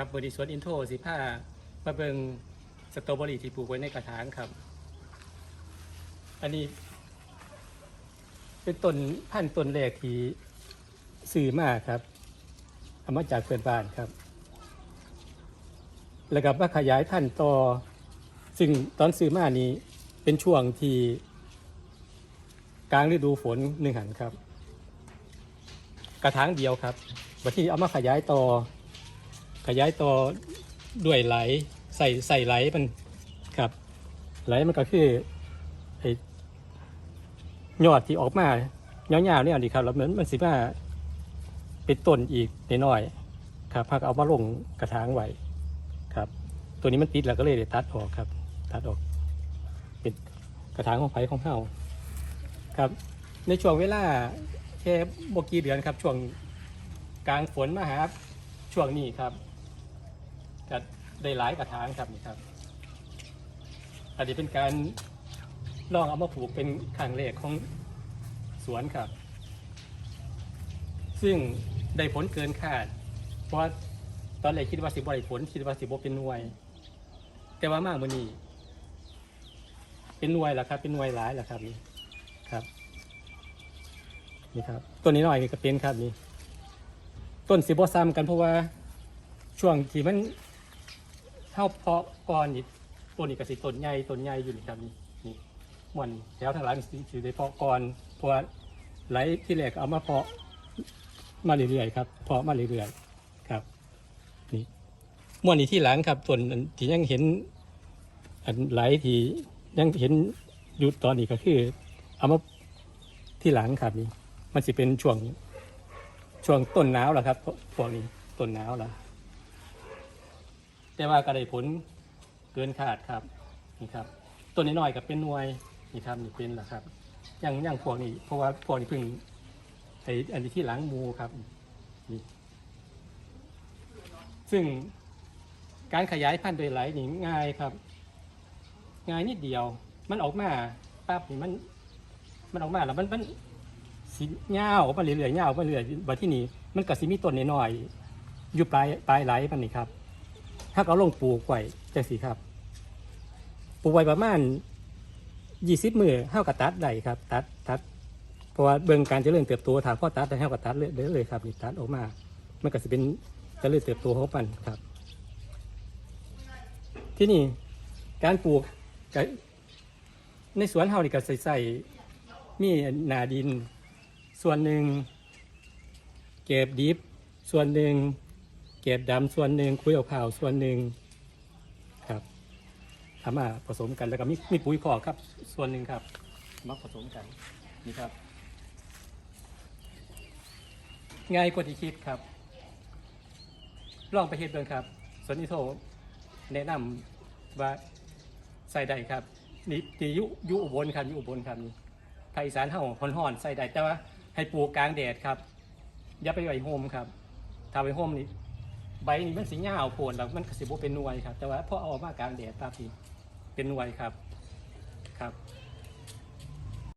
ครับบริสวนอินโทสิผ้ามาเบิงสตรอเบอรี่ที่ปลูกไว้ในกระถางครับ อันนี้ เป็นต้นพันธุ์ต้นแรกที่ซื้อมาครับเอามาจากเพื่อนบ้านครับ แล้วก็มาขยายพันธุ์ต่อ ซึ่งตอนซื้อมานี้เป็นช่วงที่กลางฤดูฝนหนึ่งหันครับ กระถางเดียวครับวันที่เอามาขยายต่อ ขยายต่อด้วยไหลใส่ใส่ไหลมันครับ ไหลมันก็คือไอยอดที่ออกมาเงาวๆเนี่ยดีครับแล้วเหมือนมันสิมาเป็นต้นอีกน้อยครับพักเอามาลงกระถางไว้ครับ ตัวนี้มันติดแล้วก็เลยตัดออกครับ ตัดออกเป็นกระถางของไผ่ของเฮาครับ ในช่วงเวลาแค่บกี่เดือนครับ ช่วงกลางฝนมาหาช่วงนี้ครับ ก็ได้หลายกระถางครับนี่ครับอันนี้เป็นการลองเอามาปลูกเป็นครั้งแรกของสวนครับ ซึ่งได้ผลเกินคาด เพราะตอนแรกคิดว่าสิบได้ผลคิดว่าสิบเป็นหน่วย แต่ว่ามากมือนี้เป็นหน่วยแล้วครับ เป็นหน่วยหลายแล้วครับนี่ครับนี่ครับต้นนี้หน่อยก็เป็นครับนี่ต้นสีบซ้ำกันเพราะว่าช่วงที่มัน เข้าเพาะก่อนนี่ต้นนี้ก็สิต้นใหญ่ต้นใหญ่อยู่นี่ครับนี่นี่ม่วนแถวทางหลังสิสิได้เพาะก่อนเพราะว่าไหลที่แรกเอามาเพาะมาเรื่อยๆครับเพาะมาเรื่อยๆครับนี่ม่วนนี้ที่หลังครับต้นอันที่ยังเห็น อันไหลที่ยังเห็นอยู่ตอนนี้ก็คือ เอามาที่หลังครับนี่มันจะเป็นช่วงช่วงต้นหนาวแหละครับพวกนี้ต้นหนาวแล้ว แต่ว่าก็ได้ผลเกินคาดครับนี่ครับต้นน้อยๆกับเป็นหน่วยนี่ครับนี่เป็นแหละครับอย่างอย่างพวกนี้เพราะว่าพวกนี้เพิ่งไออันนี้ที่หลังมูครับนี่ซึ่งการขยายพันธุ์โดยไหลนี่ง่ายครับ ง่ายนิดเดียว มันออกมาปั๊บนี่มัน มันออกมาแล้วมันมันสิเงาวออกมาเรื่อยๆเงาออกมาเรื่อยๆบัดที่นี่มันก็สิมีต้นน้อยๆอยู่ปลายปลายไหลมันนี่ครับ ถ้าเอาลงปลูกไว้จังสีครับ ปลูกไว้ประมาณยี่สิบมือเท่ากับตัดได้ครับ ตัดตัดเพราะว่าเบิ่งการเจริญเติบโตถามพ่อตัดได้เท่ากับตัดเลยเลยครับนี่ตัดออกมา มันก็สิเป็นเจริญเติบโตของมันครับ ที่นี่การปลูกในสวนเฮานี่ก็ใส่ใส่มีหนาดิน ส่วนหนึ่งเก็บดิบส่วนหนึ่ง เก็บดำส่วนหนึ่งคุยเอาเผาวส่วนหนึ่งครับทำมาผสมกันแล้วก็มีมีปุ๋ยคอครับ ส่วนหนึ่งครับมาผสมกันนี่ครับ ง่ายกว่าที่คิดครับ ลองไปเฮ็ดเบิ่งครับสวนนิโทแนะนำว่าใส่ได้ครับนี่ที่อยุยุอุบลครับยุอุบลครับนี่ภาคอีสานเฮาห่อนๆใส่ได้แต่ว่าให้ปลูกกลางแดดครับ อย่าไปไว้โฮมครับ ถ้าไว้โฮมนี่ ใบนี่มันสีเงาวโผล่แล้วมันก็สิบเป็นหน่วยครับ แต่ว่าพอเอาออกมากลางแดดตาพีเป็นหน่วยครับครับ